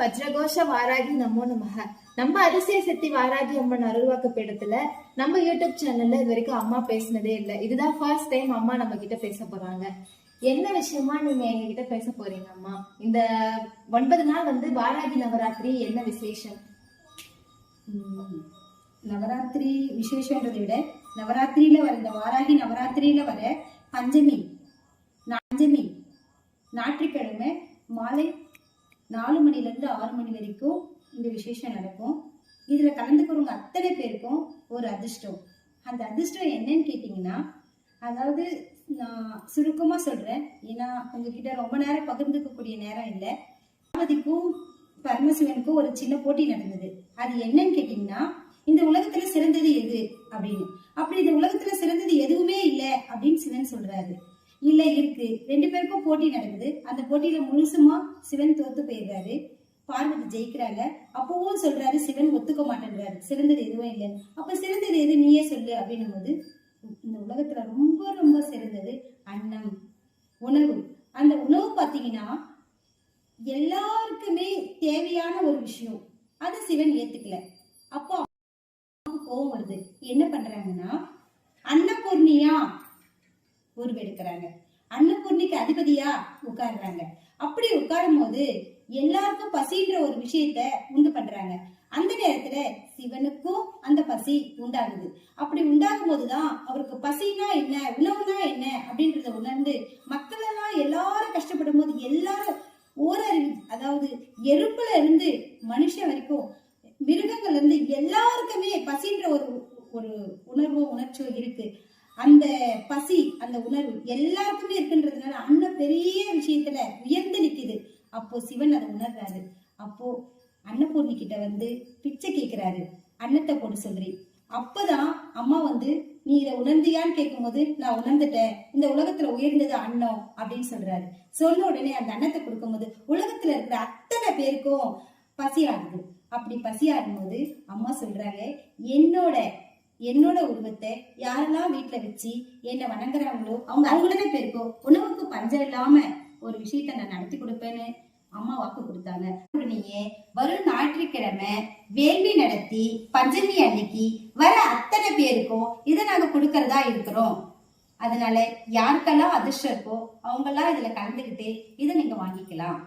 வஜ்ரகோஷ வாராகி நமோ நமக நம்ம அதிசய சக்தி வாராகி அம்மன் அருள்வாக்கு பீடத்துல நம்ம யூடியூப் சேனல்ல இது வரைக்கும் அம்மா பேசினதே இல்லை. இதுதான் ஃபர்ஸ்ட் டைம் அம்மா நம்ம கிட்ட பேச போறாங்க. என்ன விஷயமா நீங்க எங்க கிட்ட பேச போறீங்க அம்மா? இந்த ஒன்பது நாள் வந்து வாராகி நவராத்திரி என்ன விசேஷம்? உம், நவராத்திரி விசேஷன்றதை விட நவராத்திரியில வர இந்த வாராகி நவராத்திரியில வர பஞ்சமி பஞ்சமி ஞாயிற்றுக்கிழமை மாலை நாலு மணில இருந்து ஆறு மணி வரைக்கும் இந்த விசேஷம் நடக்கும். இதுல கலந்துக்கிறவங்க அத்தனை பேருக்கும் ஒரு அதிர்ஷ்டம். அந்த அதிர்ஷ்டம் என்னன்னு கேட்டிங்கன்னா அதாவது நான் சுருக்கமா சொல்றேன். ஏன்னா உங்ககிட்ட ரொம்ப நேரம் பகிர்ந்துக்கக்கூடிய நேரம் இல்லை. பார்வதிக்கும் பரமசிவனுக்கும் ஒரு சின்ன போட்டி நடந்தது. அது என்னன்னு கேட்டீங்கன்னா இந்த உலகத்துல சிறந்தது எது அப்படின்னு. அப்படி இந்த உலகத்துல சிறந்தது எதுவுமே இல்லை அப்படின்னு சிவன் சொல்றாரு. இல்ல இருக்கு. ரெண்டு பேரும் போட்டி நடக்குது. அந்த போட்டியில முழுசுமா சிவன் தோத்து போயிடுறாரு. பார்வதி ஜெயிக்கிறாங்க. அப்பவும் சொல்றாரு சிவன் ஒத்துக்க மாட்டேன்றாரு. சிறந்தது எதுவும் இல்லை. அப்ப சிறந்தது எது? நீயே சொல்லு அப்படின்னும் போது இந்த உலகத்துல ரொம்ப ரொம்ப சிறந்தது அன்னம் உணவு. அந்த உணவு பாத்தீங்கன்னா எல்லாருக்குமே தேவையான ஒரு விஷயம். அது சிவன் ஏத்துக்கல. அப்போ கோவம் வருது. என்ன பண்றாங்கன்னா அன்னபூர்ணியா உருவெடுக்கிறாங்க அன்னபூர்ணிக்கு அதிபதியா உட்கார்றாங்க. அப்படி உட்காரும் போது எல்லாருக்கும் பசின்ற ஒரு விஷயத்த உண்டு பண்றாங்க. அந்த நேரத்துல சிவனுக்கும் அந்த பசி உண்டாகுது. அப்படி உண்டாகும் போதுதான் அவருக்கு பசினா என்ன உணவுனா என்ன அப்படின்றத உணர்ந்து மக்கள் எல்லாம் எல்லாரும் கஷ்டப்படும் போது எல்லாரும் ஓரறிவு அதாவது எறும்புல இருந்து மனுஷன் வரைக்கும் மிருகங்கள்ல இருந்து எல்லாருக்குமே பசின்ற ஒரு ஒரு உணர்வோ உணர்ச்சியோ இருக்கு. அந்த பசி அந்த உணர்வு எல்லாருக்குமே இருக்குன்றதுனால அண்ணன் பெரிய விஷயத்துல உயர்ந்து நிக்குது. அப்போ சிவன் அதை உணர்றாரு. அப்போ அன்னபூர்ணி கிட்ட வந்து பிச்சை கேட்கிறாரு அன்னத்தை போட சொல்றி அப்பதான் அம்மா வந்து நீ இதை உணர்ந்தியான்னு கேட்கும்போது நான் உணர்ந்துட்டேன். இந்த உலகத்துல உயர்ந்தது அன்னம் அப்படின்னு சொல்றாரு. சொன்ன உடனே அந்த அன்னத்தை கொடுக்கும்போது உலகத்துல இருக்கிற அத்தனை பேருக்கும் பசி ஆகுது. அப்படி பசி ஆகும்போது அம்மா சொல்றாங்க என்னோட என்னோட உருவத்தை யாரெல்லாம் வீட்டுல வச்சு என்னை வணங்குறாங்களோ அவங்க அவங்களே பேருக்கோ உணவுக்கு பஞ்சம் இல்லாம ஒரு விஷயத்த நான் நடத்தி கொடுப்பேன்னு அம்மா வாக்கு கொடுத்தாங்க. உடனேயே வரும் ஞாயிற்றுக்கிழமை வேள்வி நடத்தி பஞ்சமி அன்னைக்கு வர அத்தனை பேருக்கும் இதை நாங்க கொடுக்கறதா இருக்கிறோம். அதனால யாருக்கெல்லாம் அதிர்ஷ்டம் இருக்கோ அவங்கெல்லாம் இதுல கலந்துக்கிட்டு இதை நீங்க வாங்கிக்கலாம்.